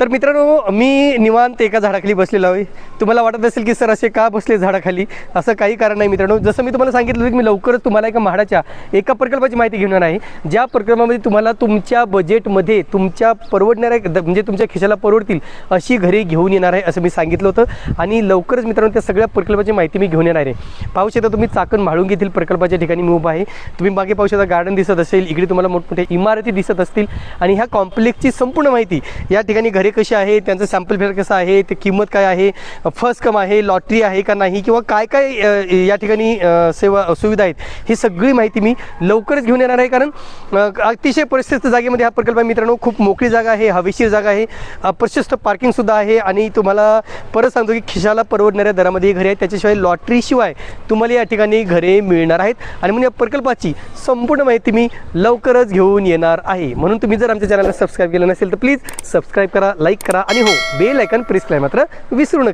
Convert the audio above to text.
तर मित्रांनो मी निवांत एका झाडाखाली बसलेलो आहे. तुम्हाला वाटत असेल की सर असे का बसले झाडाखाली? असं काही कारण नाही मित्रांनो. जसं मी तुम्हाला सांगितलं होतं की मी लवकरच तुम्हाला एका म्हाडाच्या एका प्रकल्पाची माहिती घेऊन येणार आहे. ज्या प्रकल्पामध्ये तुम्हाला तुमच्या बजेटमध्ये तुमच्या परवडणाऱ्या द- म्हणजे तुमच्या खिशाला परवडतील अशी घरे घेऊन येणार आहे असं मी सांगितलं होतं. आणि लवकरच मित्रांनो त्या सगळ्या प्रकल्पाची माहिती मी घेऊन येणार आहे. पाहू शकता तुम्ही चाकण म्हाळून घेतील प्रकल्पाच्या ठिकाणी मी उभा आहे. तुम्ही मागे पाहू शकता गार्डन दिसत असेल. इकडे तुम्हाला मोठमोठ्या इमारती दिसत असतील. आणि ह्या कॉम्प्लेक्सची संपूर्ण माहिती या ठिकाणी घरे कशी आहे त्यांचं सॅम्पल फेअर कसं आहे ते किंमत काय आहे फर्स्ट कम आहे लॉटरी आहे का नाही किंवा काय काय या ठिकाणी सेवा सुविधा आहेत ही सगळी माहिती मी लवकरच घेऊन येणार आहे. कारण अतिशय प्रशस्त जागेमध्ये हा प्रकल्प आहे. मित्रांनो खूप मोकळी जागा आहे हवेशीर जागा आहे प्रशस्त पार्किंगसुद्धा आहे आणि तुम्हाला परत सांगतो की खिशाला परवडणाऱ्या दरामध्ये घरे आहेत. त्याच्याशिवाय लॉटरीशिवाय तुम्हाला या ठिकाणी घरे मिळणार आहेत. आणि म्हणून या प्रकल्पाची संपूर्ण माहिती मी लवकरच घेऊन येणार आहे. म्हणून तुम्ही जर आमच्या चॅनलला सबस्क्राईब केलं नसेल तर प्लीज सबस्क्राईब करा. लाईक करा आणि हो बेल आयकन प्रेस करायला मात्र विसरू नका.